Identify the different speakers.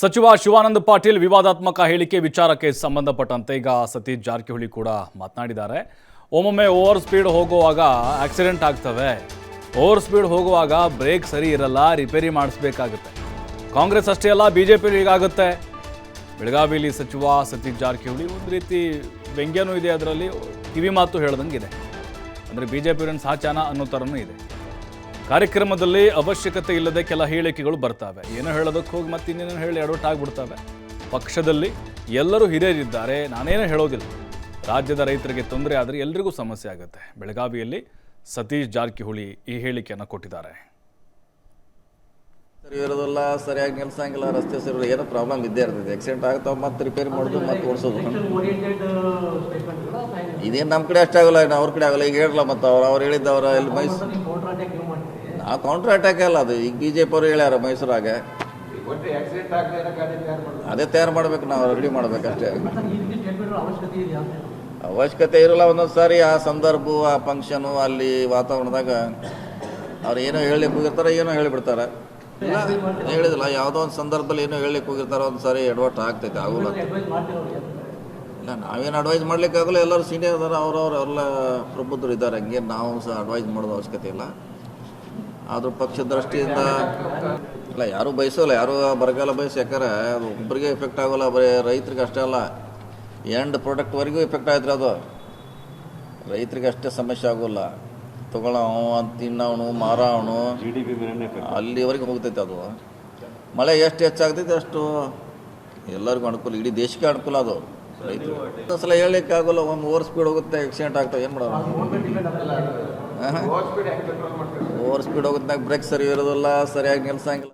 Speaker 1: ಸಚಿವ ಶಿವಾನಂದ ಪಾಟೀಲ್ ವಿವಾದಾತ್ಮಕ ಹೇಳಿಕೆ ವಿಚಾರಕ್ಕೆ ಸಂಬಂಧಪಟ್ಟಂತೆ ಈಗ ಸತೀಶ್ ಜಾರಕಿಹೊಳಿ ಕೂಡ ಮಾತನಾಡಿದ್ದಾರೆ. ಒಮ್ಮೊಮ್ಮೆ ಓವರ್ ಸ್ಪೀಡ್ ಹೋಗುವಾಗ ಆಕ್ಸಿಡೆಂಟ್ ಆಗ್ತವೆ. ಓವರ್ ಸ್ಪೀಡ್ ಹೋಗುವಾಗ ಬ್ರೇಕ್ ಸರಿ ಇರಲ್ಲ, ರಿಪೇರಿ ಮಾಡಿಸ್ಬೇಕಾಗುತ್ತೆ. ಕಾಂಗ್ರೆಸ್ ಅಷ್ಟೇ ಅಲ್ಲ ಬಿ ಜೆ ಪಿಗಾಗುತ್ತೆ ಬೆಳಗಾವಿಲಿ ಸಚಿವ ಸತೀಶ್ ಜಾರಕಿಹೊಳಿ ಒಂದು ರೀತಿ ವ್ಯಂಗ್ಯನೂ ಇದೆ ಅದರಲ್ಲಿ. ಕಿವಿ ಮಾತು ಹೇಳ್ದಂಗಿದೆ ಅಂದರೆ ಬಿ ಜೆ ಪಿ ಸಾಚಾನ ಅನ್ನೋ ಥರನೂ ಇದೆ. ಕಾರ್ಯಕ್ರಮದಲ್ಲಿ ಅವಶ್ಯಕತೆ ಇಲ್ಲದೆ ಕೆಲ ಹೇಳಿಕೆಗಳು ಬರ್ತವೆ. ಏನೋ ಹೇಳೋದಕ್ಕೆ ಹೋಗಿ ಮತ್ತೆ ಇನ್ನೇನೋ ಹೇಳಿ ಅಡೋಟ್ ಆಗ್ಬಿಡ್ತವೆ. ಪಕ್ಷದಲ್ಲಿ ಎಲ್ಲರೂ ಹಿರಿಯರಿದ್ದಾರೆ. ನಾನೇನು ಹೇಳೋದಿಲ್ಲ. ರಾಜ್ಯದ ರೈತರಿಗೆ ತೊಂದರೆ ಆದರೆ ಎಲ್ರಿಗೂ ಸಮಸ್ಯೆ ಆಗುತ್ತೆ. ಬೆಳಗಾವಿಯಲ್ಲಿ ಸತೀಶ್ ಜಾರಕಿಹೊಳಿ ಈ ಹೇಳಿಕೆಯನ್ನು ಕೊಟ್ಟಿದ್ದಾರೆ.
Speaker 2: ಸರಿ ಇರೋದಿಲ್ಲ ಸರಿಯಾಗಿ ನಿಲ್ಸಂಗಿಲ್ಲ. ರಸ್ತೆ ಸರಿ ಏನೋ ಪ್ರಾಬ್ಲಮ್ ಇದ್ದೇ ಇರ್ತದೆ. ಆಕ್ಸಿಡೆಂಟ್ ಆಗ್ತಾವ ಮತ್ತೆ ರಿಪೇರಿ ಮಾಡೋದು ಮತ್ತೆ ಓಡಿಸೋದು. ಇದೇನು ನಮ್ಮ ಕಡೆ ಅಷ್ಟಾಗಲ್ಲ ಇನ್ನು ಅವ್ರ ಕಡೆ ಆಗಲ್ಲ. ಈಗ ಹೇಳಲ್ಲ ಮತ್ತೆ ಅವ್ರು ಅವ್ರು ಹೇಳಿದ್ದವ್ರ ಇಲ್ಲಿ ಮೈಸೂರು ನಾವು ಕೌಂಟರ್ ಅಟ್ಯಾಕ್ ಅಲ್ಲ ಅದು. ಈಗ ಬಿ ಜೆ ಪಿ ಅವ್ರು ಹೇಳ್ಯಾರ ಮೈಸೂರಾಗ. ಅದೇ ತಯಾರು ಮಾಡ್ಬೇಕು. ನಾವು ರೆಡಿ ಮಾಡ್ಬೇಕಷ್ಟೇ. ಅವಶ್ಯಕತೆ ಇರಲ್ಲ ಒಂದೊಂದು ಸಾರಿ ಆ ಸಂದರ್ಭ ಆ ಫಂಕ್ಷನು ಅಲ್ಲಿ ವಾತಾವರಣದಾಗ ಅವ್ರು ಏನೋ ಹೇಳಿ ಹೋಗಿರ್ತಾರೆ ಏನೋ ಹೇಳಿಬಿಡ್ತಾರೆ ಇಲ್ಲ ಹೇಳಿದಿಲ್ಲ ಯಾವುದೋ ಒಂದು ಸಂದರ್ಭದಲ್ಲಿ ಏನೋ ಹೇಳಿ ಹೋಗಿರ್ತಾರೆ ಒಂದು ಸಾರಿ ಎಡವಟ್ಟು ಆಗ್ತೈತೆ ಆಗೋಲ್ಲ ಅಂತ. ಇಲ್ಲ ನಾವೇನು ಅಡ್ವೈಸ್ ಮಾಡ್ಲಿಕ್ಕೆ ಆಗಲ್ಲ ಎಲ್ಲರೂ ಸೀನಿಯರ್ ಇದ್ದಾರೆ ಅವ್ರವ್ರು ಎಲ್ಲ ಪ್ರಬುದ್ಧರು ಇದ್ದಾರೆ ಹಂಗೆ ನಾವು ಸಹ ಅಡ್ವೈಸ್ ಮಾಡೋದು ಅವಶ್ಯಕತೆ ಇಲ್ಲ. ಆದ್ರೂ ಪಕ್ಷ ದೃಷ್ಟಿಯಿಂದ ಇಲ್ಲ ಯಾರೂ ಬಯಸೋಲ್ಲ ಯಾರು ಬರಗಾಲ ಬಯಸಿ ಯಾಕಂದ್ರೆ ಅದು ಒಬ್ಬರಿಗೆ ಎಫೆಕ್ಟ್ ಆಗೋಲ್ಲ ಬರೀ ರೈತರಿಗೆ ಅಷ್ಟೇ ಅಲ್ಲ. ಎಂಡ್ ಪ್ರಾಡಕ್ಟ್ವರೆಗೂ ಎಫೆಕ್ಟ್ ಆಯ್ತು ಅದು. ರೈತರಿಗೆ ಅಷ್ಟೇ ಸಮಸ್ಯೆ ಆಗೋಲ್ಲ. ತಗೊಳ್ಳೋ ಅಂತ ತಿನ್ನೋನು ಮಾರೋನು ಅಲ್ಲಿವರೆಗೆ ಹೋಗ್ತೈತೆ ಅದು. ಮಳೆ ಎಷ್ಟು ಹೆಚ್ಚಾಗ್ತೈತೆ ಅಷ್ಟು ಎಲ್ಲರಿಗೂ ಅನುಕೂಲ ಇಡೀ ದೇಶಕ್ಕೆ ಅನುಕೂಲ ಅದು. ರೈತರು ಸಲ ಹೇಳಲಿಕ್ಕೆ ಆಗೋಲ್ಲ ಒಂದು ಓವರ್ ಸ್ಪೀಡ್ ಹೋಗುತ್ತೆ ಆಕ್ಸಿಡೆಂಟ್ ಆಗ್ತವೆ ಏನು ಮಾಡೋದು? ಓವರ್ ಸ್ಪೀಡ್ ಹೋಗೋದಾಗ ಬ್ರೇಕ್ ಸರಿ ಇರೋದಿಲ್ಲ ಸರಿಯಾಗಿ ನಿಲ್ಸಂಗಿಲ್ಲ.